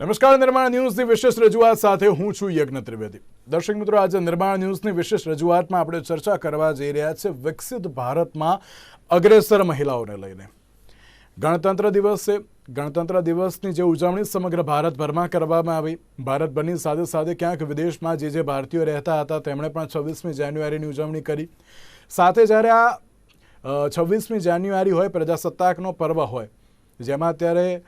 નમસ્કાર, નિર્માણ ન્યૂઝની વિશેષ રજૂઆત સાથે હું છું યજ્ઞ ત્રિવેદી. દર્શક મિત્રો, આજે નિર્માણ ન્યૂઝની વિશેષ રજૂઆતમાં આપણે ચર્ચા કરવા જઈ રહ્યા છે વિકસિત ભારતમાં અગ્રેસર મહિલાઓને લઈને. ગણતંત્ર દિવસ ગણતંત્ર દિવસની જે ઉજવણી સમગ્ર ભારતભરમાં કરવામાં આવી. ભારતભરની સાથે સાથે ક્યાંક વિદેશમાં જે જે ભારતીયો રહેતા હતા, તેમણે પણ છવ્વીસમી જાન્યુઆરીની ઉજવણી કરી. સાથે જ્યારે આ છવ્વીસમી જાન્યુઆરી હોય, પ્રજાસત્તાકનો પર્વ હોય, જેમાં અત્યારે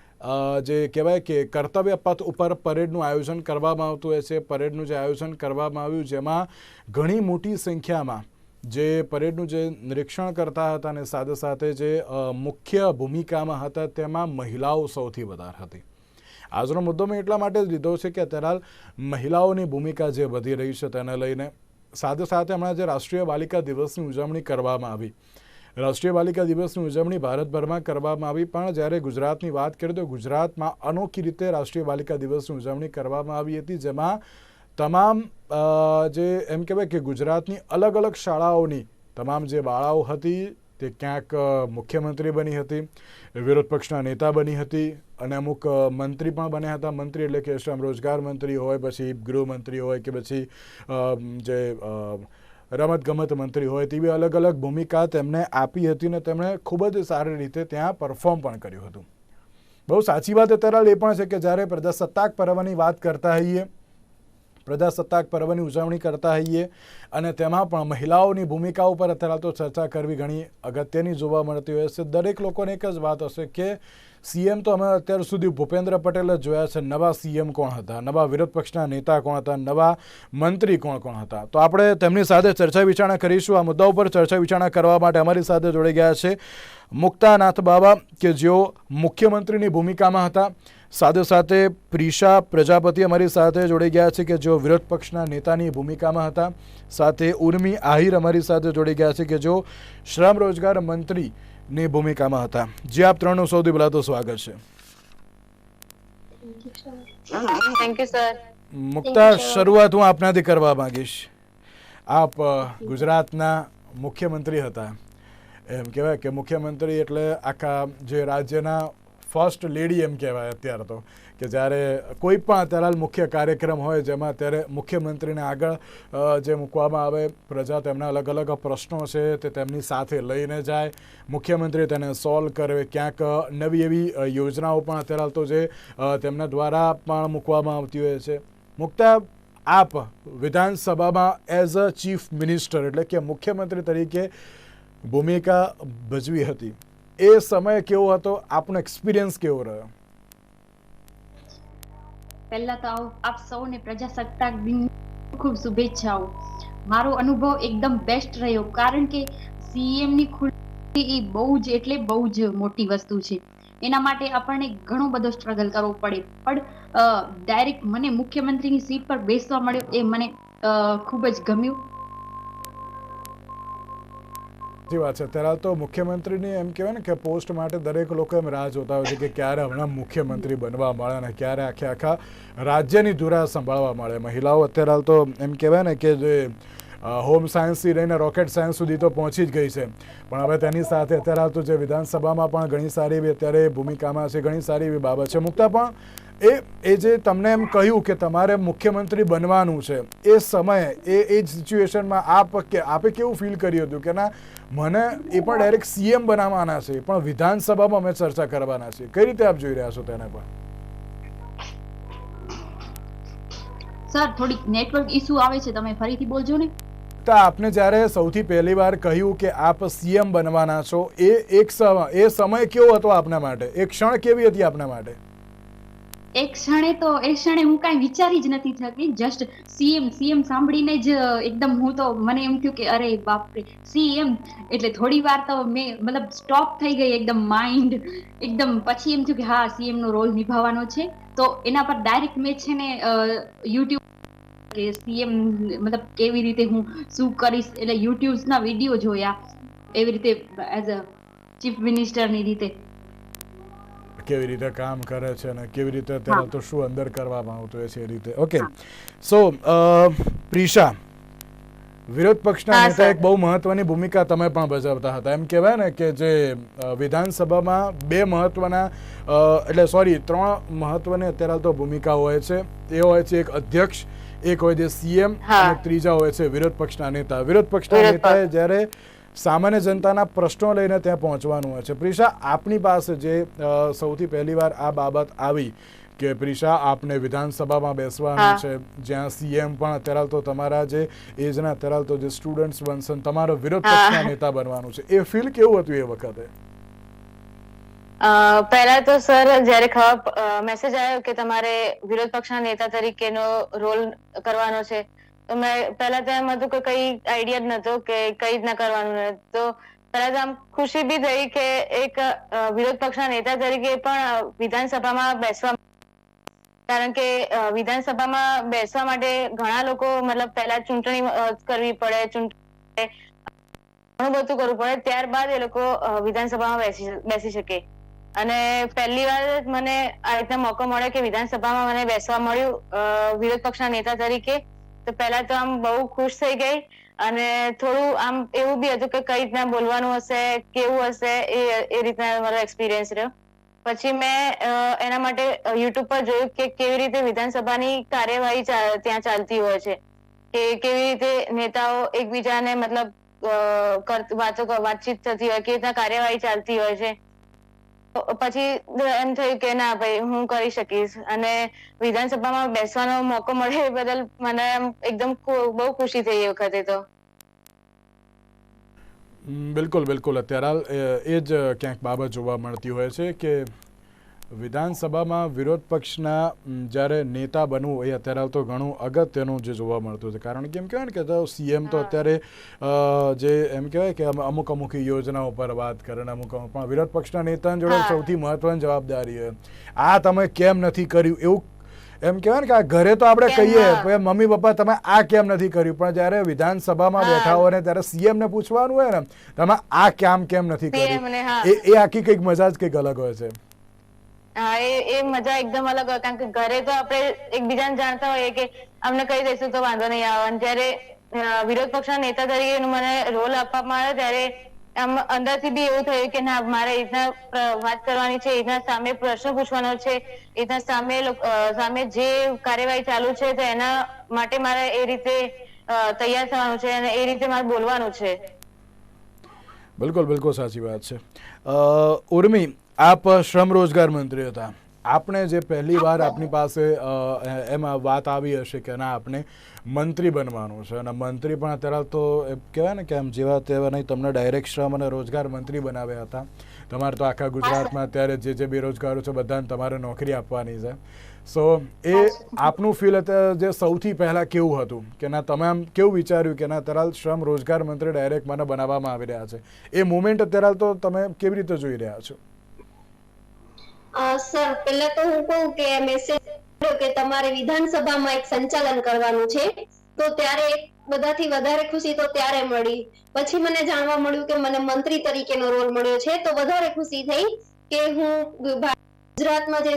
જે કહેવાય કે કર્તવ્ય પથ ઉપર પરેડનું આયોજન કરવામાં આવતું હોય છે. પરેડનું જે આયોજન કરવામાં આવ્યું જેમાં ઘણી મોટી સંખ્યામાં જે પરેડનું જે નિરીક્ષણ કરતા હતા અને સાથે સાથે જે મુખ્ય ભૂમિકામાં હતા તેમાં મહિલાઓ સૌથી વધારે હતી. આજનો મુદ્દો મેં એટલા માટે જ લીધો છે કે અત્યારે હાલ મહિલાઓની ભૂમિકા જે વધી રહી છે તેને લઈને. સાથે સાથે હમણાં જે રાષ્ટ્રીય બાલિકા દિવસની ઉજવણી કરવામાં આવી રાષ્ટ્રીય બાલિકા દિવસની ઉજવણી ભારતભરમાં કરવામાં આવી. પણ જ્યારે ગુજરાતની વાત કરીએ તો ગુજરાતમાં અનોખી રીતે રાષ્ટ્રીય બાલિકા દિવસની ઉજવણી કરવામાં આવી હતી, જેમાં તમામ જે એમ કહેવાય કે ગુજરાતની અલગ અલગ શાળાઓની તમામ જે બાળાઓ હતી, તે ક્યાંક મુખ્યમંત્રી બની હતી, વિરોધ પક્ષના નેતા બની હતી અને અમુક મંત્રી પણ બન્યા હતા. મંત્રી એટલે કે શ્રમ રોજગાર મંત્રી હોય, પછી ગૃહમંત્રી હોય કે પછી જે રમતગમત મંત્રી હોય તેવી અલગ અલગ ભૂમિકા તેમને આપી હતી અને તેમણે ખૂબ જ સારી રીતે ત્યાં પરફોર્મ પણ કર્યું હતું. બહુ સાચી વાત અત્યારે એ પણ છે કે જ્યારે પ્રજાસત્તાક પર્વની વાત કરતા હોઈએ પ્રજાસત્તાક પર્વની ઉજવણી કરતા હોઈએ અને તેમાં પણ મહિલાઓની ભૂમિકા ઉપર અત્યારે તો ચર્ચા કરવી ઘણી અગત્યની જોવા મળતી હોય છે. દરેક લોકોને એક જ વાત હશે કે સીએમ તો અમે અત્યાર સુધી ભૂપેન્દ્ર પટેલ જ જોયા છે. નવા સીએમ કોણ હતા? નવા વિરોધ પક્ષના નેતા કોણ હતા? નવા મંત્રી કોણ કોણ હતા? તો આપણે તેમની સાથે ચર્ચા વિચારણા કરીશું. આ મુદ્દા ઉપર ચર્ચા વિચારણા કરવા માટે અમારી સાથે જોડાઈ ગયા છે મુક્તાનાથ બાબા કે જેઓ મુખ્યમંત્રીની ભૂમિકામાં હતા. સાથે સાથે પ્રિશા પ્રજાપતિ અમારી સાથે જોડાઈ ગયા છે કે જેઓ વિરોધ પક્ષના નેતાની ભૂમિકામાં હતા. સાથે ઉર્મી આહિર અમારી સાથે જોડાઈ ગયા છે કે જેઓ શ્રમ રોજગાર મંત્રીની ભૂમિકામાં હતા. જે આપ ત્રણનું સૌથી પહેલાં તો સ્વાગત છે. થેન્ક યુ સર મુક્તા શરૂઆત હું આપનાથી કરવા માંગીશ. આપ ગુજરાતના મુખ્યમંત્રી હતા. એમ કહેવાય કે મુખ્યમંત્રી એટલે આખા જે રાજ્યના ફર્સ્ટ લેડી એમ કહેવાય અત્યારે તો, કે જ્યારે કોઈ પણ અત્યારે હાલ મુખ્ય કાર્યક્રમ હોય જેમાં અત્યારે મુખ્યમંત્રીને આગળ જે મૂકવામાં આવે, પ્રજા તેમના અલગ અલગ પ્રશ્નો છે તે તેમની સાથે લઈને જાય મુખ્યમંત્રી તેને સોલ્વ કરે, ક્યાંક નવી એવી યોજનાઓ પણ અત્યારે હાલ તો જે તેમના દ્વારા પણ મૂકવામાં આવતી હોય છે. મુક્તા, આપ વિધાનસભામાં એઝ અ ચીફ મિનિસ્ટર એટલે કે મુખ્યમંત્રી તરીકે ભૂમિકા ભજવી હતી. એ સમય કેવો હતો? આપનો એક્સપિરિયન્સ કેવો રહ્યો? પહેલા તો આપ- સૌને પ્રજાસત્તાક દિન ખૂબ શુભેચ્છાઓ. મારો અનુભવ એકદમ બેસ્ટ રહ્યો, કારણ કે સીએમની ખુલ્લી એ બહુ જ, એટલે બહુ જ મોટી વસ્તુ છે. એના માટે આપણને ઘણો બધો સ્ટ્રગલ કરવો પડે. પણ ડાયરેક્ટ મને મુખ્યમંત્રીની સીટ પર બેસવા મળ્યો એ મને ખૂબ જ ગમ્યું. સાચી વાત છે. અત્યારે તો મુખ્યમંત્રીની એમ કહેવાય ને કે પોસ્ટ માટે દરેક લોકો એમ રાહ જોતા હોય છે કે ક્યારે હમણાં મુખ્યમંત્રી બનવા મળે અને ક્યારે આખે આખા રાજ્યની ધુરા સંભાળવા મળે. મહિલાઓ અત્યારે હાલ તો એમ કહેવાય ને કે જે હોમ સાયન્સથી લઈને રોકેટ સાયન્સ સુધી તો પહોંચી જ ગઈ છે. પણ હવે તેની સાથે અત્યારે હાલ તો જે વિધાનસભામાં પણ ઘણી સારી એવી અત્યારે ભૂમિકામાં છે, ઘણી સારી એવી બાબત છે. મુક્તા પણ એ એ જે તમને એમ કહ્યું કે તમારે મુખ્યમંત્રી બનવાનું છે એ સમયે એ એ જ સિચ્યુએશનમાં આપ કે આપે કેવું ફીલ કર્યું હતું કે ના મને એ પણ ડાયરેક્ટ સીએમ બનાવવાના છે પણ વિધાનસભામાં અમે ચર્ચા કરવાના છે કઈ રીતે આપ જોઈ રહ્યા છો તેને પણ સર થોડીક નેટવર્ક ઇશ્યુ આવે છે તમે ફરીથી બોલજો ને. તો આપને જ્યારે સૌથી પહેલી વાર કહ્યું કે આપ સીએમ બનવાના છો એ એક સમય એ સમય કેવો હતો આપના માટે? એ ક્ષણ કેવી હતી આપના માટે? એક ક્ષણે તો એ ક્ષણે હું કાંઈ વિચારી જ નથી થતી. જસ્ટ સીએમ સીએમ સાંભળીને જ એકદમ હું તો, મને એમ થયું કે અરે બાપરે સીએમ એટલે થોડી વાર તો મેં, મતલબ સ્ટોપ થઈ ગઈ એકદમ માઇન્ડ એકદમ પછી એમ થયું કે હા સીએમ નો રોલ નિભાવવાનો છે. તો એના પર ડાયરેક્ટ મેં છે ને યુટ્યુબ કે સીએમ મતલબ કેવી રીતે હું શું કરીશ? એટલે યુટ્યુબ ના વીડિયો જોયા. એવી રીતે એઝ અ ચીફ મિનિસ્ટરની રીતે. કેવી રીતે કામ કરે છે અને કેવી રીતે અત્યારે તો શું અંદર કરવામાં આવતું હોય છે એ રીતે. ઓકે સો પ્રિશા વિરોધ પક્ષના નેતા એક બહુ મહત્વની ભૂમિકા તમે પણ ભજવતા હતા. એમ કહેવાય ને કે જે વિધાનસભામાં બે મહત્વના એટલે સોરી ત્રણ મહત્વની અત્યારે તો ભૂમિકા હોય છે. એ હોય છે એક અધ્યક્ષ એક હોય છે સીએમ. અને ત્રીજા હોય છે વિરોધ પક્ષના નેતા. વિરોધ પક્ષના નેતાએ જ્યારે સામાન્ય જનતાના પ્રશ્નો લઈને ત્યાં પહોંચવાનું હોય છે. પ્રિશા આપની પાસે જે સૌથી પહેલી વાર આ બાબત આવી કે પ્રિશા આપને વિધાનસભામાં બેસવાનું છે જ્યાં સીએમ પણ અત્યારે તો તમારા જે એજના અત્યારે તો જે સ્ટુડન્ટ્સ બનશે તમારો વિરોધ પક્ષના નેતા બનવાનું છે. એ ફીલ કેવું હતું એ વખતે? પહેલા તો સર જ્યારે ખબર મેસેજ આવ્યો કે તમારે વિરોધ પક્ષના નેતા તરીકેનો રોલ કરવાનો છે તો મેં પહેલા તો એમ હતું કે કઈ આઈડિયા જ નતો કે કઈ રીતના કરવાનું તો પહેલા તો આમ ખુશી બી થઈ કે એક વિરોધ પક્ષના નેતા તરીકે પણ વિધાનસભામાં બેસવા કારણ કે વિધાનસભામાં બેસવા માટે ઘણા લોકો મતલબ પહેલા ચૂંટણી કરવી પડે, ચૂંટણી ઘણું બધું કરવું પડે, ત્યારબાદ એ લોકો વિધાનસભામાં બેસી બેસી શકે. અને પહેલી વાર મને આ રીતના મોકો મળ્યો કે વિધાનસભામાં મને બેસવા મળ્યું વિરોધ પક્ષના નેતા તરીકે. તો પહેલા તો આમ બહુ ખુશ થઈ ગઈ અને થોડું આમ એવું બી હતું કે કઈ રીતના બોલવાનું હશે, કેવું હશે એ એ રીતના મારો એક્સપિરિયન્સ રહ્યો. પછી મેં એના માટે યુટ્યુબ પર જોયું કે કેવી રીતે વિધાનસભાની કાર્યવાહી ત્યાં ચાલતી હોય છે. કે કેવી રીતે નેતાઓ એકબીજાને મતલબ વાતો, વાતચીત થતી હોય, કેવી રીતના કાર્યવાહી ચાલતી હોય છે. પછી એમ થયું કે ના ભાઈ, હું કરી શકીશ. અને વિધાનસભામાં બેસવાનો મોકો મળે એ બદલ મને એકદમ બહુ ખુશી થઈ એ વખતે તો. બિલકુલ બિલકુલ. અત્યારે એ જ ક્યાંક બાબત જોવા મળતી હોય છે કે વિધાનસભામાં વિરોધ પક્ષના જ્યારે નેતા બનવું એ અત્યારે તો ઘણું અગત્યનું જે જોવા મળતું છે. કારણ કે એમ કહેવાય ને કે તો સીએમ તો અત્યારે જે એમ કહેવાય કે અમુક અમુક યોજનાઓ પર વાત કરે ને અમુક પણ વિરોધ પક્ષના નેતાની જોડે સૌથી મહત્વની જવાબદારી હોય આ તમે કેમ નથી કર્યું? એવું એમ કહેવાય ને કે આ ઘરે તો આપણે કહીએ કે મમ્મી પપ્પા તમે આ કેમ નથી કર્યું? પણ જ્યારે વિધાનસભામાં બેઠા હોય ને ત્યારે સીએમ ને પૂછવાનું હોય ને તમે આ કામ કેમ નથી કર્યું? એ એ આખી કંઈક મજા જ કંઈક અલગ હોય છે. હા, એ એ મજા એકદમ અલગ હોય. કારણ કે ઘરે તો આપણે એકબીજાને જાણતા હોઈએ કે અમને કહી દઈશું તો વાંધો નહીં આવે. અને જયારે વિરોધ પક્ષના નેતા તરીકે મને રોલ આપવામાં આવ્યો ત્યારે આમ અંદરથી બી એવું થયું કે ના, મારે રીતના વાત કરવાની છે રીતના સામે પ્રશ્ન પૂછવાનો છે રીતના સામે સામે જે કાર્યવાહી ચાલુ છે, તો એના માટે મારે એ રીતે તૈયાર થવાનું છે અને એ રીતે મારે બોલવાનું છે. બિલકુલ બિલકુલ સાચી વાત છે. ઉર્મી આપ શ્રમ રોજગાર મંત્રી હતા. આપણે જે પહેલી વાર આપની. પાસે એમાં વાત આવી હશે કે ના આપણે મંત્રી બનવાનું છે. અને મંત્રી પણ અત્યારે તો કહેવાય ને કે આમ જેવા તેવા નહીં તમને ડાયરેક્ટ શ્રમ અને રોજગાર મંત્રી બનાવ્યા હતા. તમારે તો આખા ગુજરાતમાં અત્યારે જે જે બેરોજગારો છે બધાને તમારે નોકરી આપવાની છે. સો એ આપનું ફીલ અત્યારે જે સૌથી પહેલાં કેવું હતું? કે ના તમે આમ કેવું વિચાર્યું કે ના અત્યારે શ્રમ રોજગાર મંત્રી ડાયરેક્ટ મને બનાવવામાં આવી રહ્યા છે? એ મુમેન્ટ અત્યારે તો તમે કેવી રીતે જોઈ રહ્યા છો? સર, પહેલા તો હું કહું કે મેસેજ કે તમારે વિધાનસભામાં એક સંચાલન કરવાનું છે. તો ત્યારે બધાથી વધારે ખુશી તો ત્યારે મળી. પછી મને જાણવા મળ્યું કે મને મંત્રી તરીકેનો રોલ મળ્યો છે. તો વધારે ખુશી થઈ કે હું ગુજરાતમાં જે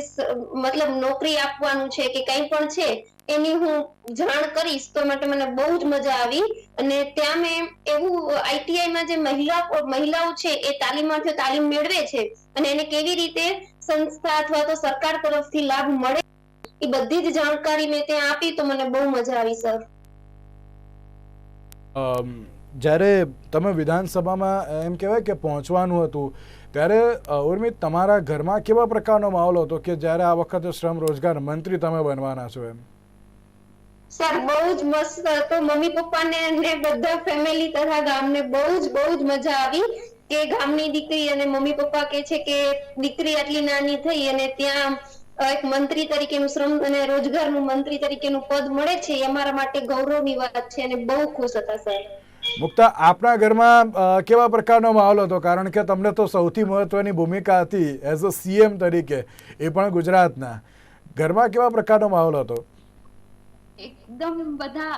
મતલબ નોકરી આપવાનું છે કે કંઈ પણ છે, એની હું જાણ કરીશ તો માટે મને બહુ જ મજા આવી. અને ત્યાં મેં એવું આઈટીઆઈમાં જે મહિલા મહિલાઓ છે એ તાલીમાર્થીઓ તાલીમ મેળવે છે. અને એને કેવી રીતે સંસ્થા અથવા તો સરકાર તરફથી લાભ મળે એ બધી જ જાણકારી મેં ત્યાં આપી તો મને બહુ મજા આવી સર. જ્યારે તમે વિધાનસભામાં એમ કહેવાય કે પહોંચવાનું હતું ત્યારે ઉર્મિત તમારા ઘરમાં કેવા પ્રકારનો માહોલ હતો કે જ્યારે આ વખતે શ્રમ રોજગાર મંત્રી તમે બનવાના છો એમ? સર બહુ જ મસ્ત હતો. મમ્મી પપ્પાને અને બધા ફેમિલી તથા ગામને બહુ જ બહુ જ મજા આવી. કે ગામની દીકરી અને મમ્મી પપ્પા કે છે કે દીકરી આટલી નાની થઈ અને ત્યાં એક મંત્રી તરીકેનું શ્રમ અને રોજગારનું મંત્રી તરીકેનું પદ મળે છે એ અમારા માટે ગૌરવની વાત છે અને બહુ ખુશ હતા સાહેબ. મુક્તા આપના ઘરમાં કેવા પ્રકારનો માહોલ હતો? કારણ કે તમને તો સૌથી મહત્વની ભૂમિકા હતી એઝ અ સીએમ તરીકે એ પણ ગુજરાતના. ઘરમાં કેવા પ્રકારનો માહોલ હતો? એકદમ બધા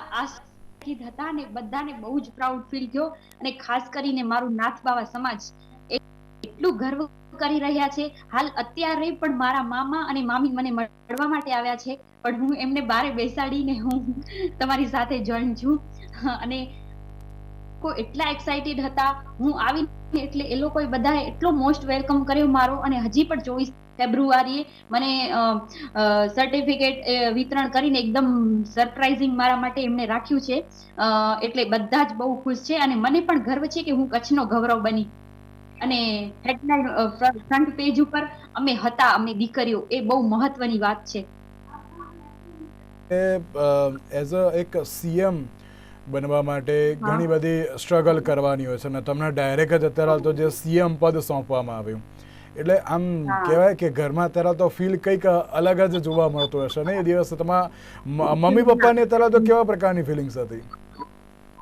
આશીર્વાદિત હતા અને બધાને બહુ જ પ્રાઉડ ફીલ થયો. અને ખાસ કરીને મારું નાથ બાવા સમાજ એટલું ગર્વ કરી રહ્યા છે. હાલ અત્યારે પણ મારા મામા અને મામી મને મળવા માટે આવ્યા છે. પણ હું એમને બારે બેસાડીને હું તમારી સાથે જોઈન છું. અને લોકો એટલા એક્સાઇટેડ હતા. હું આવી એટલે એ લોકોએ બધાએ એટલો મોસ્ટ વેલકમ કર્યો મારો અને હજી પણ ચોવીસ ફેબ્રુઆરીએ મને સર્ટિફિકેટ વિતરણ કરીને એકદમ સરપ્રાઇઝિંગ મારા માટે એમને રાખ્યું છે. એટલે બધા જ બહુ ખુશ છે અને મને પણ ગર્વ છે કે હું કચ્છનો ગૌરવ બની. અને હેડલાઇન ફ્રન્ટ પેજ ઉપર અમે હતા, અમે દીકરીઓ, એ બહુ મહત્વની વાત છે. એઝ અ એક સીએમ બનવા માટે ઘણી બધી સ્ટ્રગલ કરવાની હોય છે. અને તમને ડાયરેક્ટ જ અત્યારે તો જે સીએમ પદ સોંપવામાં આવ્યું. એટલે આમ કહેવાય કે ઘરમાં અત્યારે તો ફીલ કંઈક અલગ જ જોવા મળતું હશે ને? એ દિવસે તમારા મમ્મી પપ્પાને અત્યારે તો કેવા પ્રકારની ફિલિંગ્સ હતી?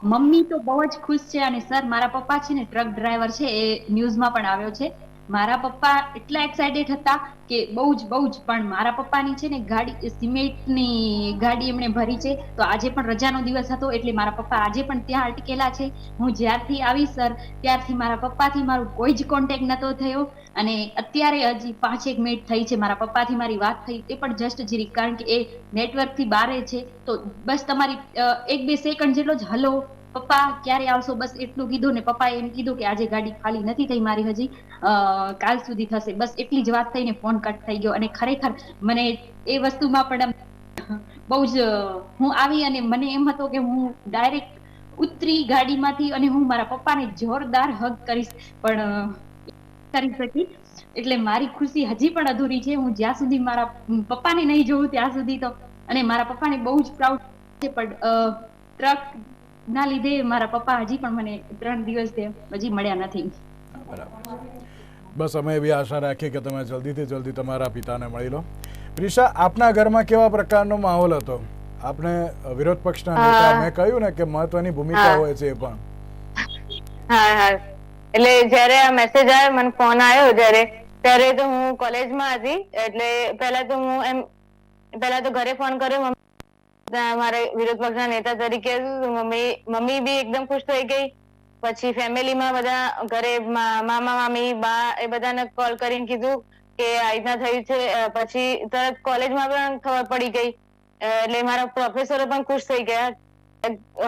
મમ્મી તો બહુ જ ખુશ છે. અને સર મારા પપ્પા છે ને ટ્રક ડ્રાઈવર છે. એ ન્યૂઝમાં પણ આવ્યો છે. મારા પપ્પા એટલા એક્સાઇટેડ હતા કે બહુ જ બહુ જ. પણ મારા પપ્પાની છે ને ગાડી, સિમેન્ટની ગાડી એમણે ભરી છે. તો આજે પણ રજાનો દિવસ હતો એટલે મારા પપ્પા આજે પણ ત્યાં અટકેલા છે. હું જ્યારથી આવી સર, ત્યારથી મારા પપ્પાથી મારું કોઈ જ કોન્ટેક્ટ નતો થયો. અને અત્યારે હજી પાંચેક મિનિટ થઈ છે મારા પપ્પાથી મારી વાત થઈ. તે પણ જસ્ટ જીરી, કારણ કે એ નેટવર્કથી બારે છે. તો બસ તમારી એક બે સેકન્ડ જેટલો જ હલો પપ્પા, ક્યારે આવશો? બસ એટલું કીધું ને પપ્પાએ એમ કીધું કે આજે ગાડી ખાલી નથી થઈ મારી હજી. કાલ સુધી થશે. બસ એટલી જ વાત થઈને ફોન કટ થઈ ગયો અને ખરેખર મને એ વસ્તુમાં પણ બહુ જ હું આવી અને મને એમ હતો કે હું ડાયરેક્ટ ઉતરી ગાડીમાંથી અને હું મારા પપ્પાને જોરદાર હગ કરીશ. પણ કરી શકી. એટલે મારી ખુશી હજી પણ અધૂરી છે. હું જ્યાં સુધી મારા પપ્પાને નહીં જોઉં ત્યાં સુધી તો. અને મારા પપ્પાને બહુ જ પ્રાઉડ છે. પણ ટ્રક ના લીધે મારા પપ્પા હજી પણ મને ત્રણ દિવસ હજી મળ્યા નથી. બરાબર. બસ અમે એવી આશા રાખીએ કે તમે જલ્દીથી જલ્દી તમારા પિતાને મળી લો. પ્રિશા આપના ઘરમાં કેવા પ્રકારનો માહોલ હતો? આપણે વિરોધ પક્ષના નેતા મેં કહ્યું ને કે મહત્વની ભૂમિકા હોય છે એ પણ. હા હા. એટલે જ્યારે આ મેસેજ આવ્યો મને ફોન આવ્યો જ્યારે ત્યારે તો હું કોલેજમાં હતી. એટલે પહેલા તો હું એમ પહેલા તો ઘરે ફોન કર્યો મારે વિરોધ પક્ષના નેતા તરીકે મમ્મી બી એકદમ ખુશ થઈ ગઈ. પછી ફેમિલીમાં બધા ઘરે મામા, મામી, બા એ બધાને કોલ કરીને કીધું કે આ રીતના થયું છે. પછી તરત કોલેજમાં પણ ખબર પડી ગઈ. એટલે મારા પ્રોફેસરો પણ ખુશ થઈ ગયા.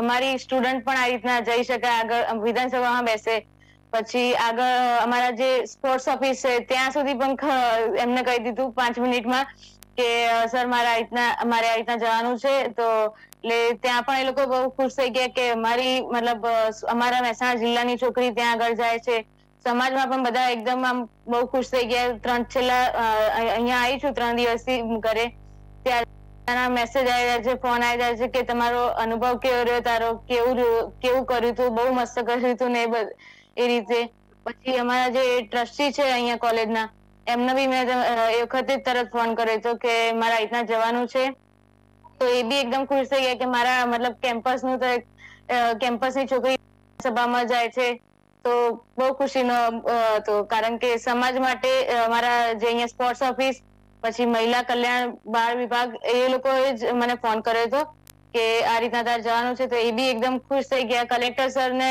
અમારી સ્ટુડન્ટ પણ આ રીતના જઈ શકે, આગળ વિધાનસભામાં બેસે. પછી આગળ અમારા જે સ્પોર્ટ્સ ઓફિસ છે, ત્યાં સુધી પણ એમને કહી દીધું પાંચ મિનિટમાં કે, સર, મારે આ રીતના મારે આ રીતના જવાનું છે, તો એટલે ત્યાં પણ એ લોકો બહુ ખુશ થઈ ગયા કે અમારી મતલબ અમારા મહેસાણા જિલ્લાની છોકરી ત્યાં આગળ જાય છે. સમાજમાં પણ બધા એકદમ આમ બહુ ખુશ થઈ ગયા. ત્રણ, છેલ્લા અહીંયા આવી છું ત્રણ દિવસથી ઘરે. ત્યારે મેસેજ આવી રહ્યા છે ફોન આવી રહ્યા છે કે, તમારો અનુભવ કેવો રહ્યો? તારો કેવું કેવું કર્યું તું? બહુ મસ્ત કર્યું તું ને એ રીતે. પછી અમારા જે ટ્રસ્ટી છે અહીંયા કોલેજના એમને બી મેં એ વખતે જ તરત ફોન કર્યો હતો કે મારા રીતના જવાનું છે. તો એ બી એકદમ ખુશ થઈ ગયા કે મારા, મતલબ કેમ્પસનું તો કેમ્પસની છોકરી સભામાં જાય છે. તો બહુ ખુશીનો હતો. કારણ કે સમાજ માટે મારા જે અહીંયા સ્પોર્ટ્સ ઓફિસ પછી મહિલા કલ્યાણ બાળ વિભાગ, એ લોકોએ જ મને ફોન કર્યો હતો કે આ રીતના તારે જવાનું છે. તો એ બી એકદમ ખુશ થઈ ગયા. કલેક્ટર સર ને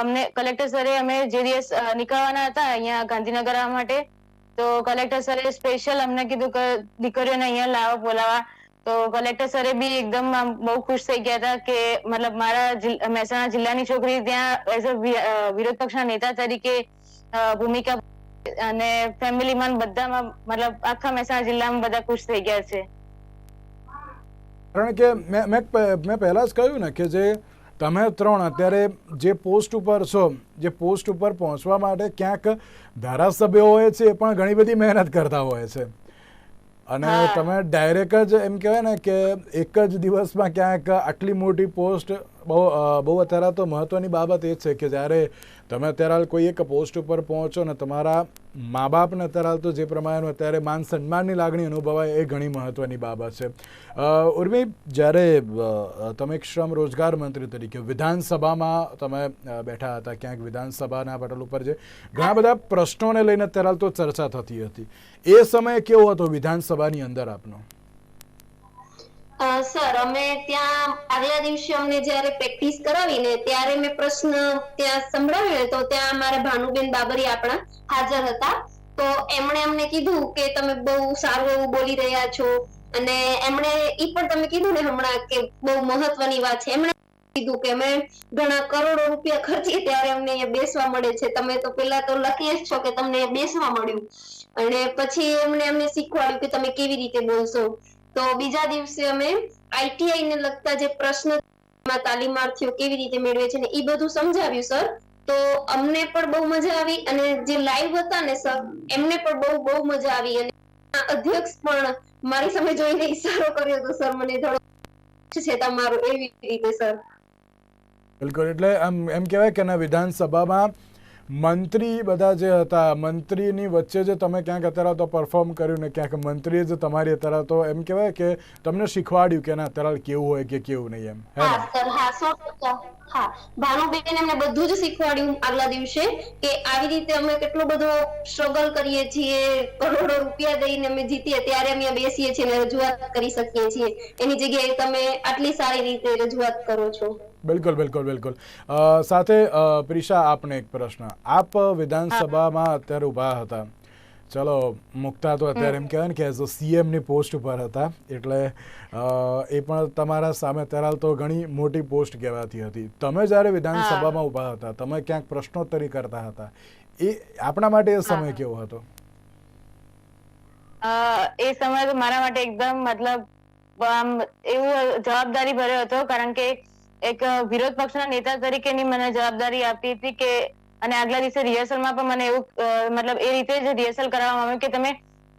અમને, કલેક્ટર સરે અમે જે દિવસ નીકળવાના હતા અહીંયા ગાંધીનગર માટે તો કલેક્ટર સરે સ્પેશિયલ અમને કીધું કે દીકરીઓને અહીંયા લાવો, બોલાવા. તો કલેક્ટર સરે બી એકદમ બહુ ખુશ થઈ ગયા હતા કે મતલબ મારા મહેસાણા જિલ્લાની છોકરી ત્યાં એઝ અ, વિરોધ પક્ષના નેતા તરીકે ભૂમિકા અને ફેમિલીમાં બધામાં મતલબ આખા મહેસાણા જિલ્લામાં બધા ખુશ થઈ ગયા છે. કારણ કે મેં મેં પહેલા જ કહ્યું ને કે જે તમે ત્રણ અત્યારે જે પોસ્ટ ઉપર છો જે પોસ્ટ ઉપર પહોંચવા માટે ક્યાંક ધારાસભ્યો હોય છે એ પણ ઘણી બધી મહેનત કરતા હોય છે. અને તમે ડાયરેક્ટ જ એમ કહેવાય ને કે એક જ દિવસમાં ક્યાંક આટલી મોટી પોસ્ટ બહુ બહુ અત્યારે તો મહત્ત્વની બાબત એ છે કે જ્યારે તમે અત્યારે હાલ કોઈ એક પોસ્ટ ઉપર પહોંચો ને તમારા મા બાપને અત્યારે હાલ તો જે પ્રમાણેનું અત્યારે માન સન્માનની લાગણી અનુભવાય એ ઘણી મહત્ત્વની બાબત છે. ઉર્મી, જ્યારે તમે શ્રમ રોજગાર મંત્રી તરીકે વિધાનસભામાં તમે બેઠા હતા, ક્યાંક વિધાનસભાના પટલ ઉપર જે ઘણા બધા પ્રશ્નોને લઈને અત્યારે હાલ તો ચર્ચા થતી હતી. એ સમયે કેવો હતો વિધાનસભાની અંદર આપનો? સર, અમે ત્યાં આગલા દિવસે અમને જ્યારે પ્રેક્ટિસ કરાવીને ત્યારે મેં પ્રશ્ન ત્યાં સંભળાવ્યો તો ત્યાં અમારા ભાનુબેન બાબરી આપણા હાજર હતા. તો એમણે અમને કીધું કે તમે બહુ સારું એવું બોલી રહ્યા છો અને એમણે એ પણ તમે કીધું ને હમણાં કે બહુ મહત્વની વાત છે. એમણે કીધું કે અમે ઘણા કરોડો રૂપિયા ખર્ચીએ ત્યારે અમને અહીંયા બેસવા મળે છે. તમે તો પેલા તો લખીએ જ છો કે તમને બેસવા મળ્યું. અને પછી એમને અમને શીખવાડ્યું કે તમે કેવી રીતે બોલશો. તો બીજા દિવસે અમે આઈટીઆઈ ને લગતા જે પ્રશ્ન તાલીમાર્થીઓ કેવી રીતે મેળવે છે ને એ બધું સમજાવ્યું, સર. તો અમને પણ બહુ મજા આવી અને જે લાઈવ હતા ને, સર, એમને પણ બહુ બહુ મજા આવી. અને અધ્યક્ષ પણ મારી સામે જોઈને ઈશારો કર્યો હતો, સર, મને થોડો છે તમારું એવી રીતે, સર. બિલકુલ. એટલે આમ, એમ કહેવાય કે ના, વિધાનસભામાં મંત્રી બધા જે હતા, મંત્રીની વચ્ચે જે તમે ક્યાંક અત્યારે તો પરફોર્મ કર્યું ને ક્યાંક મંત્રીએ જ તમારી અત્યારે તો એમ કહેવાય કે તમને શીખવાડ્યું કે ના, અત્યારે કેવું હોય કે કેવું નહીં એમ, હા હા ભાનુબેન એમને બધું જ શીખવાડ્યું આગલા દિવસે કે આવી રીતે અમે કેટલો બધો સ્ટ્રગલ કરીએ છીએ, કરોડો રૂપિયા દઈને અમે જીતીએ, ત્યારે અમે બેસીએ છીએ રજૂઆત કરી શકીએ છીએ. એની જગ્યાએ તમે આટલી સારી રીતે રજૂઆત કરો છો. બિલકુલ બિલકુલ બિલકુલ. સાથે પ્રિશા આપને એક પ્રશ્ન. આપ વિધાનસભામાં અત્યારે ઊભા હતા. ચલો મુક્તા તો અત્યારે એમ કહેવાય ને કે એઝ અ સીએમની પોસ્ટ ઉપર હતા. એટલે એ પણ તમારા સામે અત્યારે તો ઘણી મોટી પોસ્ટ કહેવાતી હતી. તમે જ્યારે વિધાનસભામાં ઊભા હતા તમે ક્યાંક પ્રશ્નોત્તરી કરતા હતા. એ આપણા માટે એ સમય કેવો હતો? એ સમય મારા માટે એકદમ મતલબ આમ એવું જવાબદારી ભર્યો હતો. કારણ કે એક વિરોધ પક્ષના નેતા તરીકેની મને જવાબદારી આપી હતી કે, અને આગલા દિવસે રિહર્સલમાં પણ મને એવું મતલબ એ રીતે જ રિહર્સલ કરવામાં આવ્યું કે તમે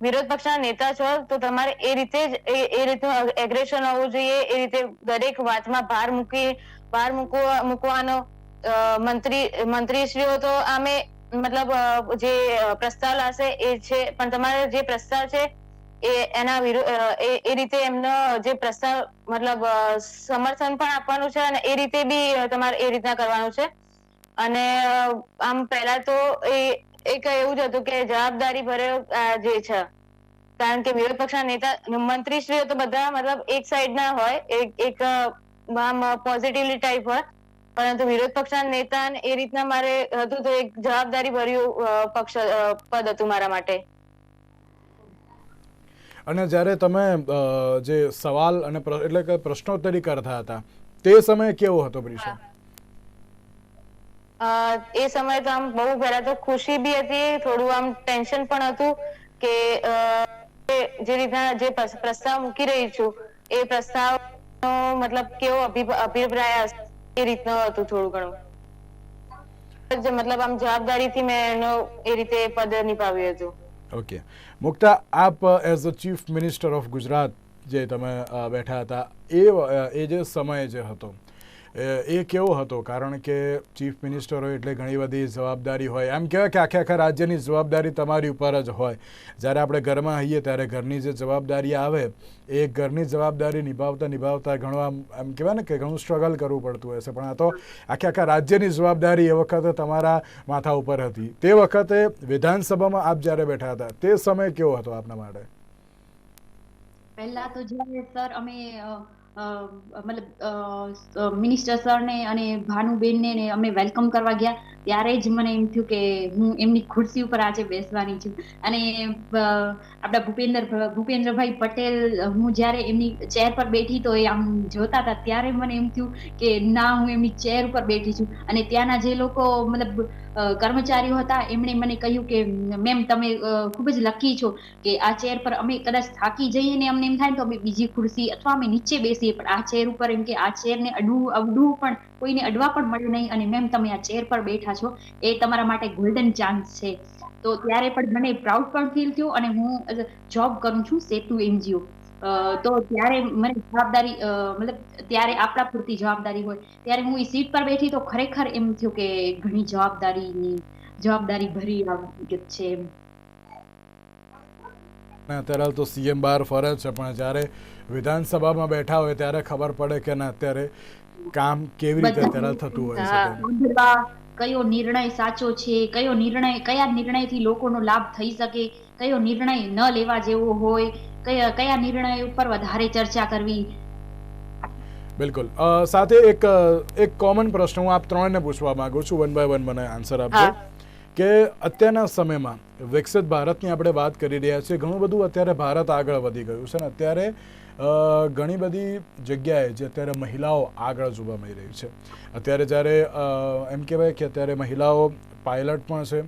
વિરોધ પક્ષના નેતા છો, તો તમારે એ રીતે જ એ રીતનું એગ્રેશન હોવું જોઈએ, એ રીતે દરેક વાતમાં ભાર મૂકી, ભાર મૂકવા, મૂકવાનો મંત્રી, મંત્રીશ્રીઓ તો આમે મતલબ જે પ્રસ્તાવ લાશે એ છે, પણ તમારે જે પ્રસ્તાવ છે એ એના એ રીતે એમનો જે પ્રસ્તાવ મતલબ સમર્થન પણ આપવાનું છે અને એ રીતે બી તમારે એ રીતના કરવાનું છે. અને આમ પહેલા તો એ, એક એવું જ હતું કે જવાબદારી ભર્યો જે છે. કારણ કે વિરોધ પક્ષના નેતા, મંત્રીશ્રીઓ તો બધા મતલબ એક સાઈડ ના હોય, એક એક આમ પોઝિટિવલી ટાઈપ હોય. પરંતુ વિરોધ પક્ષના નેતા એ રીતના મારે હતું તો એક જવાબદારી ભર્યું પક્ષ પદ હતું મારા માટે. અને જ્યારે તમે જે સવાલ અને એટલે કે પ્રશ્નોત્તરી કરતા હતા, તે સમય કેવો હતો પ્રિશા? એ સમયે તો આમ બહુ પહેલા તો ખુશી બી હતી, થોડું આમ ટેન્શન પણ હતું કે જે- રીતના જે પ્રસ્તાવ મૂકી રહી છું, એ પ્રસ્તાવ મતલબ કેવો અભિ- અભિપ્રાય એ રીતનો હતું થોડું ઘણું. મતલબ આમ જવાબદારીથી મેં એનો એ રીતે પદ નિભાવ્યું હતું. ઓકે મુક્તા આપ as a chief minister of Gujarat જે તમે બેઠા હતા, એ એ જે સમય જે હતો એ કેવો હતો? કારણ કે ચીફ મિનિસ્ટર હોય એટલે ઘણી બધી જવાબદારી હોય. એમ કહેવાય કે આખે આખા રાજ્યની જવાબદારી તમારી ઉપર જ હોય. જ્યારે આપણે ઘરમાં હઈએ ત્યારે ઘરની જે જવાબદારી આવે, એ ઘરની જવાબદારી નિભાવતા નિભાવતા ઘણું આમ, એમ કહેવાય ને કે ઘણું સ્ટ્રગલ કરવું પડતું હશે પણ આ તો આખે આખા રાજ્યની જવાબદારી એ વખતે તમારા માથા ઉપર હતી. તે વખતે વિધાનસભામાં આપ જ્યારે બેઠા હતા, તે સમય કેવો હતો આપના માટે? પહેલા તો જ્યારે સર અમે મતલબ મિનિસ્ટર સરને અને ભાનુબેનને અમે વેલકમ કરવા ગયા. ત્યારે જ મને એમ થયું કે હું એમની ખુરશી ઉપર આજે બેસવાની છું. અને આપણા ભૂપેન્દ્ર, ભૂપેન્દ્રભાઈ પટેલ, હું જ્યારે એમની ચેર પર બેઠી તો એ આમ જોતા હતા. ત્યારે મને એમ થયું કે ના, હું એમની ચેર ઉપર બેઠી છું. અને ત્યાંના જે લોકો, મતલબ કર્મચારીઓ હતા, એમણે મને કહ્યું કે, મેમ, તમે ખૂબ જ લકી છો કે આ ચેર પર અમે કદાચ થાકી જઈએ ને અમને એમ થાય તો અમે બીજી ખુરશી અથવા અમે નીચે બેસીએ, પણ આ ચેર ઉપર એમ કે આ ચેરને અડવું અવડવું પણ કોઈને અડવા પણ મળ્યું નહીં અને મેમ, તમે આ ચેર પર બેઠા છો, એ તમારા માટે ગોલ્ડન ચાન્સ છે. તો ત્યારે પણ મને પ્રાઉડ પણ ફીલ થયું અને હું જોબ કરું છું સેતુ એનજીઓ. તો ત્યારે મને જવાબદારી મતલબ ત્યારે આપણા પૂરતી જવાબદારી હોય. ત્યારે હું એ સીટ પર બેઠી તો ખરેખર એમ થયું કે ઘણી જવાબદારીની જવાબદારી ભરી આવી છે એમ. અત્યારે તો સીએમ બહાર ફરે છે પણ જ્યારે વિધાનસભામાં બેઠા હોય ત્યારે ખબર પડે કે ના અત્યારે કામ કેવી રીતે અત્યારે થતું હોય છે કયો નિર્ણય સાચો છે કયો નિર્ણય કયા નિર્ણયથી લોકોનો લાભ થઈ શકે કયો નિર્ણય ન લેવા જેવો હોય કયા કયા નિર્ણય ઉપર વધારે ચર્ચા કરવી? બિલકુલ. સાથે એક એક કોમન પ્રશ્ન હું આપ ત્રણને પૂછવા માંગુ છું વન બાય વન મને આન્સર આપજો. કે અત્યારના સમયમાં વિકસિત ભારતની આપણે વાત કરી રહ્યા છીએ ઘણું બધું અત્યારે ભારત આગળ વધી ગયું છે ને અત્યારે ઘણી બધી જગ્યાએ જે અત્યારે મહિલાઓ આગળ જોવા મળી રહી છે. અત્યારે જ્યારે એમ કહેવાય કે અત્યારે મહિલાઓ પાયલટ પણ છે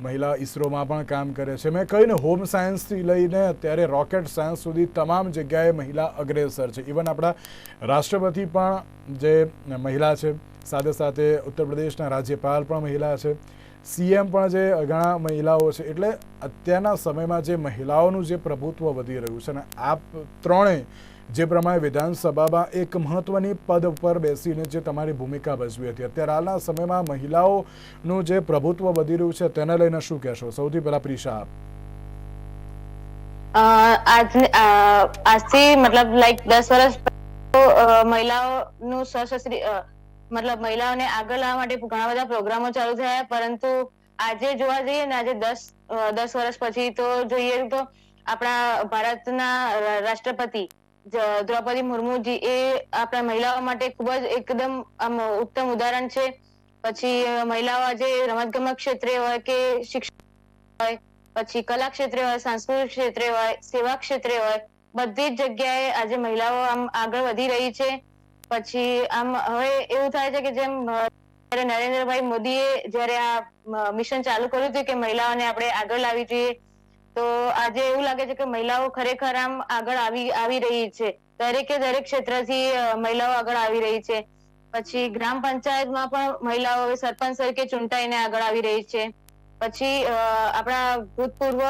મહિલા ઇસરોમાં પણ કામ કરે છે. મેં કહ્યું ને હોમ સાયન્સથી લઈને અત્યારે રોકેટ સાયન્સ સુધી તમામ જગ્યાએ મહિલા અગ્રેસર છે. ઇવન આપણા રાષ્ટ્રપતિ પણ જે મહિલા છે, સાથે સાથે ઉત્તર પ્રદેશના રાજ્યપાલ પણ મહિલા છે સીએમ પણ જે ઘણા મહિલાઓ છે. એટલે અત્યારના સમયમાં જે મહિલાઓનું જે પ્રભુત્વ વધી રહ્યું છે ને આપ ત્રણેય જે પ્રમાણે વિધાનસભામાં એક મહત્વની પદ પર બેસીને જે તમારી ભૂમિકા ભજવી હતી. અત્યારે હાલના સમયમાં મહિલાઓનું જે પ્રભુત્વ વધી રહ્યું છે, તેને લઈને શું કહેશો? સૌથી પહેલા પ્રિશા આજથી મતલબ લાઈક દસ વર્ષ મહિલાઓનું સશસ્ત્રી મતલબ મહિલાઓને આગળ લાવવા માટે ઘણા બધા પ્રોગ્રામો ચાલુ થયા, પરંતુ આજે જોવા જઈએ ને, આજે દસ દસ વર્ષ પછી તો જોઈએ તો આપણા ભારતના રાષ્ટ્રપતિ દ્રૌપદી મુર્મુજી એ આપણા મહિલાઓ માટે ખૂબ જ એકદમ, આમ, ઉત્તમ ઉદાહરણ છે. પછી મહિલાઓ આજે રમતગમત ક્ષેત્રે હોય કે શિક્ષણ હોય, પછી કલા ક્ષેત્રે હોય, સાંસ્કૃતિક ક્ષેત્રે હોય, સેવા ક્ષેત્રે હોય, બધી જ જગ્યાએ આજે મહિલાઓ આમ આગળ વધી રહી છે. પછી, આમ, હવે એવું થાય છે કે જેમ નરેન્દ્રભાઈ મોદીએ જ્યારે આ મિશન ચાલુ કર્યું હતું કે મહિલાઓને આપણે આગળ લાવવી જોઈએ તો આજે એવું લાગે છે કે મહિલાઓ ખરેખર આમ આગળ આવી આવી રહી છે. દરેકે દરેક ક્ષેત્રથી મહિલાઓ આગળ આવી રહી છે. પછી ગ્રામ પંચાયતમાં પણ મહિલાઓ હવે સરપંચ તરીકે ચૂંટાઈને આગળ આવી રહી છે. પછી આપણા ભૂતપૂર્વ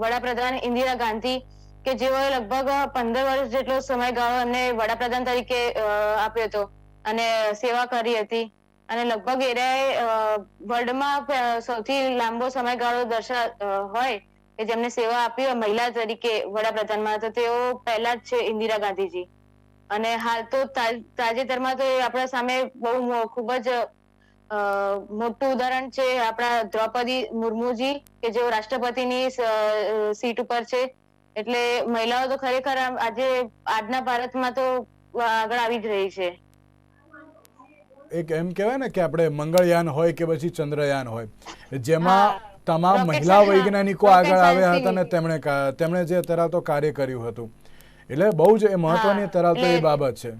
વડાપ્રધાન ઇન્દિરા ગાંધી કે જેઓએ લગભગ પંદર વર્ષ જેટલો સમયગાળો એમને વડાપ્રધાન તરીકે આપ્યો હતો અને સેવા કરી હતી. અને લગભગ એરાએ વર્લ્ડમાં સૌથી લાંબો સમયગાળો દર્શા હોય કે જેમને સેવા આપી હોય મહિલા તરીકે વડાપ્રધાનમાં, તો તેઓ પહેલા જ છે ઇન્દિરા ગાંધીજી. અને હાલ તો તાજેતરમાં તો એ આપણા સામે બહુ ખૂબ જ મોટું ઉદાહરણ છે આપણા દ્રૌપદી મુર્મુજી, કે જેઓ રાષ્ટ્રપતિની સીટ ઉપર છે. એટલે મહિલાઓ તો ખરેખર આજે આજના ભારતમાં તો આગળ આવી જ રહી છે. એક એમ કહેવાય ને કે આપણે મંગળયાન હોય કે પછી ચંદ્રયાન હોય જેમાં તમામ મહિલા વૈજ્ઞાનિકો આગળ આવ્યા હતા અને તેમણે તેમણે જે અત્યારે કાર્ય કર્યું હતું. એટલે બહુ જ એ મહત્વની હા, એ બાબત છે.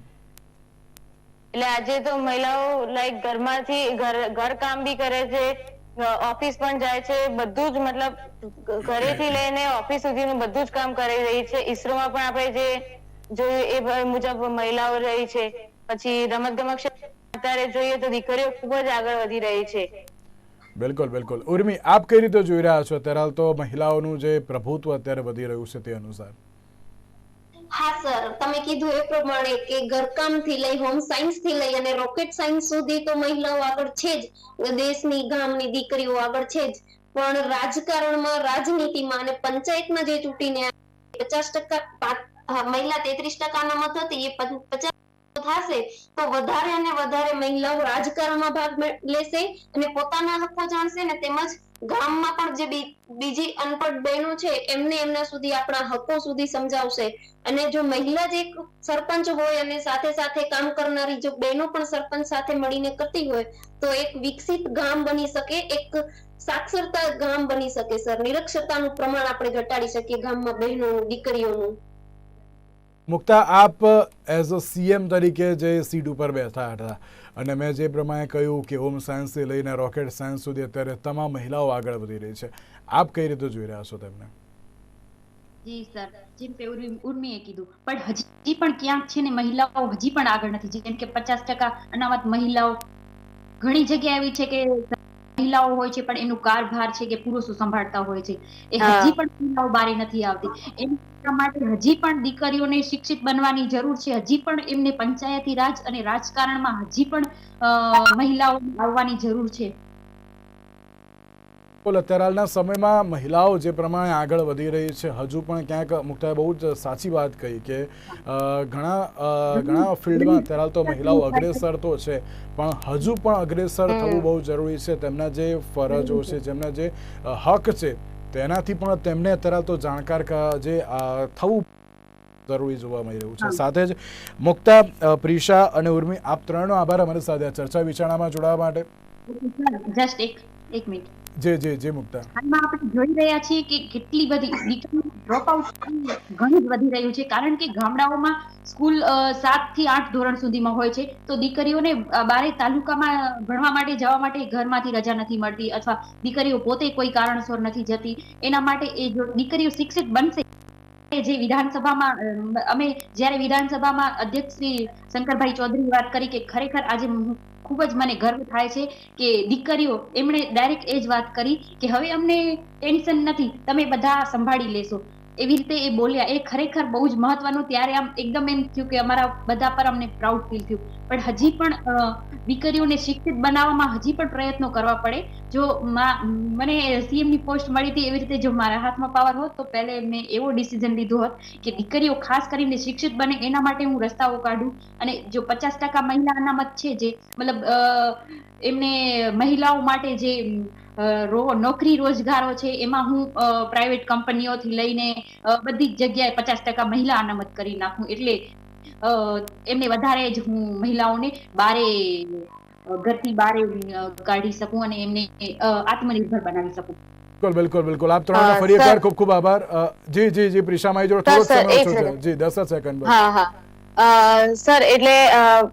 એટલે આજે તો મહિલાઓ લાઈક ઘરમાંથી ઘર ઘર કામ બી કરે છે ઓફિસ પણ જાય છે બધું જ મતલબ ઘરેથી લઈને ઓફિસ સુધીનું બધું જ કામ કરી રહી છે. ઈસરોમાં પણ આપણે જે જોયું એ મુજબ મહિલાઓ રહી છે. પછી રમત ગમત અત્યારે જોઈએ તો દીકરીઓ ખૂબ જ આગળ વધી રહી છે. બિલકુલ બિલકુલ. ઉર્મી આપ કઈ રીતે જોઈ રહ્યા છો? અત્યારે હાલ તો મહિલાઓનું જે પ્રભુત્વ અત્યારે વધી રહ્યું છે તે અનુસાર. હા સર. તમે કીધું એ પ્રમાણે કે ઘરકામથી લઈ હોમ સાયન્સથી લઈ અને રોકેટ સાયન્સ સુધી તો મહિલાઓ આગળ છે જ. દેશની ગામની દીકરીઓ આગળ છે જ. પણ રાજકારણમાં રાજનીતિમાં અને પંચાયતમાં જે ચૂંટીને પચાસ ટકા મહિલા તેત્રીસ ટકાના મત હતી એ પચાસ થશે, તો વધારે અને વધારે મહિલાઓ રાજકારણમાં ભાગ લેશે અને પોતાના હકો જાણશે ને તેમજ ગામમાં પણ જે બીજી અનપઢ બહેનો છે, એમને એમના સુધી આપણા હકો સુધી સમજાવશે. અને જો મહિલા જ સરપંચ હોય અને સાથે સાથે કામ કરનારી જો બહેનો પણ સરપંચ સાથે મળીને કરતી હોય, તો એક વિકસિત ગામ બની શકે, એક સાક્ષરતા ગામ બની શકે, સર. નિરક્ષરતાનું પ્રમાણ આપણે ઘટાડી શકીએ ગામમાં બહેનોનું દીકરીઓનું. મુક્તા, આપ એઝ અ સીએમ તરીકે જે સીટ ઉપર બેઠા હતા. અને મેં જે પ્રમાણે કહ્યું કે હોમ સાયન્સથી લઈને રોકેટ સાયન્સ સુધી અત્યારે તમામ મહિલાઓ આગળ વધી રહી છે. આપ કઈ રીતે જોઈ રહ્યા છો તેમને? જી, સર. જેમ કે ઉર્મીએ કીધું. પણ હજી પણ ક્યાંક છે ને મહિલાઓ હજી પણ આગળ નથી. જેમ કે પચાસ ટકા અનામત મહિલાઓ ઘણી જગ્યા એવી છે કે મહિલાઓ હોય છે પણ એનું કારભાર છે કે પુરુષો સંભાળતા હોય છે. એ હજી પણ મહિલાઓ બારી નથી આવતી. એના માટે હજી પણ દીકરીઓને શિક્ષિત બનવાની જરૂર છે. હજી પણ એમને પંચાયતી રાજ અને રાજકારણમાં હજી પણ અ, મહિલાઓ આવવાની જરૂર છે. બોલ અત્યારના સમયમાં મહિલાઓ જે પ્રમાણે આગળ વધી રહી છે હજુ પણ ક્યાંક મુક્તાએ બહુ જ સાચી વાત કહી કે ઘણા ઘણા ફિલ્ડમાં અત્યારે તો મહિલાઓ અગ્રેસર તો છે પણ હજુ પણ અગ્રેસર થવું બહુ જરૂરી છે. તેમના જે ફરજો છે જેમના જે હક છે તેનાથી પણ તેમને અત્યારે તો જાણકાર જે થવું જરૂરી જોવા મળી રહ્યું છે. સાથે જ મુક્તા પ્રિશા અને ઉર્મી આપ ત્રણનો આભાર અમારી સાથે આ ચર્ચા વિચારણામાં જોડાવા માટે. જસ્ટ એક એક મિનિટ. જી જે જે મુક્તા. હાલમાં આપણે જોઈ રહ્યા છીએ કે કેટલી બધી દીકરીઓ ડ્રોપ આઉટ ઘણું જ વધી રહ્યું છે. કારણ કે ગામડાઓમાં સ્કૂલ સાતથી આઠ ધોરણ સુધીમાં હોય છે. તો દીકરીઓને બારે તાલુકામાં ભણવા માટે, જવા માટે ઘરમાંથી રજા નથી મળતી અથવા દીકરીઓ પોતે કોઈ કારણસર નથી જતી. એના માટે એ જો દીકરીઓ શિક્ષિત બનશે જે વિધાનસભામાં અમે જ્યારે વિધાનસભામાં અધ્યક્ષ શ્રી શંકરભાઈ ચૌધરી વાત કરી કે ખરેખર આજે ખૂબ જ મને ગર્વ થાય છે કે દીકરીઓ, એમણે ડાયરેક્ટ એ જ વાત કરી કે હવે અમને ટેન્શન નથી, તમે બધા સંભાળી લેશો. એવી રીતે એ બોલ્યા. એ ખરેખર બહુ જ મહત્વનું ત્યારે આમ એકદમ એમ થયું કે અમારા બધા પર અમને પ્રાઉડ ફીલ થયું. પણ હજી પણ દીકરીઓને શિક્ષિત બનાવવામાં હજી પણ પ્રયત્નો કરવા પડે. જો મને સીએમની પોસ્ટ મળી હતી એવી રીતે જો મારા હાથમાં પાવર હોત, તો પહેલે મેં એવો ડિસિઝન લીધો હોત કે દીકરીઓ ખાસ કરીને શિક્ષિત બને એના માટે હું રસ્તાઓ કાઢું. અને જો પચાસ ટકા મહિલા અનામત છે જે, મતલબ એમને મહિલાઓ માટે જે નોકરી રોજગારો છે એમાં હું પ્રાઇવેટ કંપનીઓથી લઈને બધી જ જગ્યાએ પચાસ ટકા મહિલા અનામત કરી નાખું. એટલે એમને વધારે જ હું મહિલાઓને બારે ઘરથી બારે કાઢી શકું અને એમને આત્મનિર્ભર બનાવી શકું. બિલકુલ બિલકુલ બિલકુલ. આપ ત્રણનો ફરી એકવાર ખૂબ ખૂબ આભાર. જી જી જી પ્રિશામાઈ જોડે થોડો સમય. જી 10 સેકન્ડ હા હા. સર, એટલે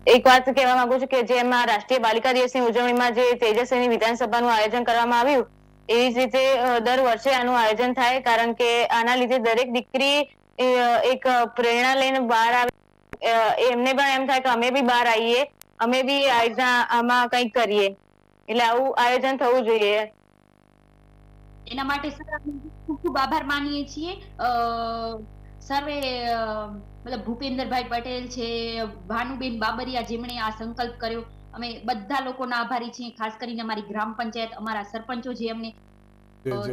એક વાત કહેવા માંગુ છું કે જેમાં રાષ્ટ્રીય બાલિકા દિવસની ઉજવણીમાં જે તેજસ્વીની વિધાનસભાનું આયોજન કરવામાં આવ્યું, એવી જ રીતે દર વર્ષે આનું આયોજન થાય, કારણ કે આના લીધે દરેક દીકરી એક પ્રેરણા લઈને બહાર આવે. એમને પણ એમ થાય કે અમે બી બહાર આવીએ, અમે બી આમાં કંઈક કરીએ. એટલે આવું આયોજન થવું જોઈએ. એના માટે, સર ખૂબ ખૂબ આભાર માનીએ છીએ. સર્વે મતલબ ભૂપેન્દ્રભાઈ પટેલ છે ભાનુબેન બાબરિયા જેમણે આ સંકલ્પ કર્યો. અમે બધા લોકોના આભારી છીએ ખાસ કરીને અમારી ગ્રામ પંચાયત અમારા સરપંચો જે અમને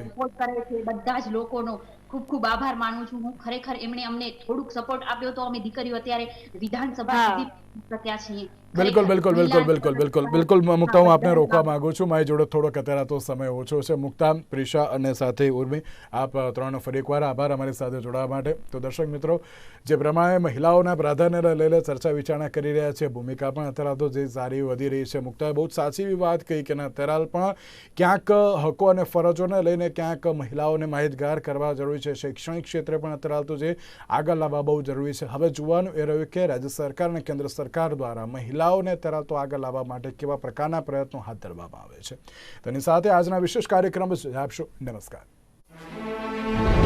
સપોર્ટ કરે છે બધા જ લોકોનો ખૂબ ખૂબ આભાર માનું છું. હું ખરેખર એમણે અમને થોડુંક સપોર્ટ આપ્યો તો અમે દીકરીઓ અત્યારે વિધાનસભા. સુધી શક્યા છીએ. બિલકુલ બિલકુલ બિલકુલ બિલકુલ બિલકુલ બિલકુલ. મુક્તા હું આપને રોકવા માંગુ છું. મારી જોડે થોડોક અત્યારે તો સમય ઓછો છે. મુક્તા પ્રિશા અને સાથે ઉર્મી આપ ત્રણનો ફરી એકવાર આભાર અમારી સાથે જોડાવા માટે. તો દર્શક મિત્રો જે પ્રમાણે મહિલાઓના પ્રાધાન્યને લઈને ચર્ચા વિચારણા કરી રહ્યા છે ભૂમિકા પણ અત્યારે તો જે સારી વધી રહી છે. મુક્તાએ બહુ જ સાચી એવી વાત કહી કે અત્યારે પણ ક્યાંક હકો અને ફરજોને લઈને ક્યાંક મહિલાઓને માહિતગાર કરવા જરૂરી છે. શૈક્ષણિક ક્ષેત્રે પણ અત્યારે તો જે આગળ લાવવા બહુ જરૂરી છે. હવે જોવાનું એ રહ્યું કે રાજ્ય સરકાર અને કેન્દ્ર સરકાર દ્વારા મહિલાઓને તરાતો આગળ લાવવા માટે કેવા પ્રકારના પ્રયત્નો હાથ ધરવામાં આવે છે. તેની સાથે આજના વિશેષ કાર્યક્રમ જ આપશો. નમસ્કાર.